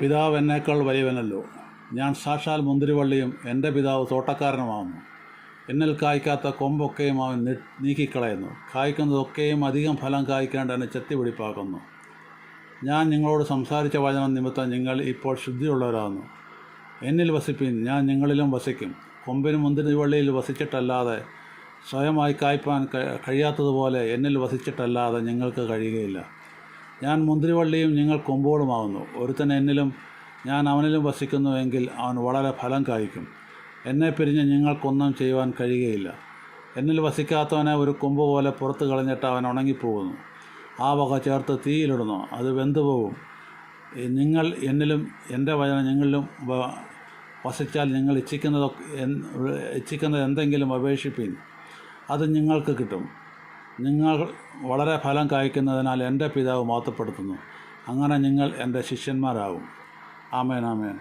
പിതാവ് എന്നേക്കാൾ വലിയവനല്ലോ. ഞാൻ സാക്ഷാൽ മുന്തിരിവള്ളിയും എന്റെ പിതാവ് തോട്ടക്കാരനുമാകുന്നു എന്നിൽ കായ്ക്കാത്ത കൊമ്പൊക്കെയും അവൻ നീക്കിക്കളയുന്നു. കായ്ക്കുന്നതൊക്കെയും അധികം ഫലം കായ്ക്കാണ്ട് എന്നെ ചെത്തിപിടിപ്പാക്കുന്നു ഞാൻ നിങ്ങളോട് സംസാരിച്ച വചനം നിമിത്തം നിങ്ങൾ ഇപ്പോൾ ശുദ്ധിയുള്ളവരാകുന്നു. എന്നിൽ വസിപ്പിൻ ഞാൻ നിങ്ങളിലും വസിക്കും. കൊമ്പിന് മുന്തിരിവള്ളിയിൽ വസിച്ചിട്ടല്ലാതെ സ്വയമായി കായ്പാൻ കഴിയാത്തതുപോലെ എന്നിൽ വസിച്ചിട്ടല്ലാതെ നിങ്ങൾക്ക് കഴിയുകയില്ല. ഞാൻ മുന്തിരിവള്ളിയും നിങ്ങൾ കൊമ്പുകളുമാകുന്നു ഒരുത്തൻ എന്നിലും ഞാൻ അവനിലും വസിക്കുന്നുവെങ്കിൽ അവൻ വളരെ ഫലം കായ്ക്കും. എന്നെ പിരിഞ്ഞ് നിങ്ങൾക്കൊന്നും ചെയ്യുവാൻ കഴിയുകയില്ല. എന്നിൽ വസിക്കാത്തവനെ ഒരു കൊമ്പ് പോലെ പുറത്ത് കളഞ്ഞിട്ട് അവൻ ഉണങ്ങിപ്പോകുന്നു. ആ വക ചേർത്ത് തീയിലിടുന്നു. അത് വെന്തുപോകും നിങ്ങൾ എന്നിലും എന്റെ വചനം നിങ്ങളിലും വസിച്ചാൽ നിങ്ങൾ ഇച്ഛിക്കുന്നതൊക്കെ ഇച്ഛിക്കുന്നത് എന്തെങ്കിലും അപേക്ഷിപ്പിൻ. അത് നിങ്ങൾക്ക് കിട്ടും. നിങ്ങൾ വളരെ ഫലം കായ്ക്കുന്നതിനാൽ എന്റെ പിതാവ് മാത്രപ്പെടുത്തുന്നു അങ്ങനെ നിങ്ങൾ എന്റെ ശിഷ്യന്മാരാകും ആമേൻ ആമേൻ.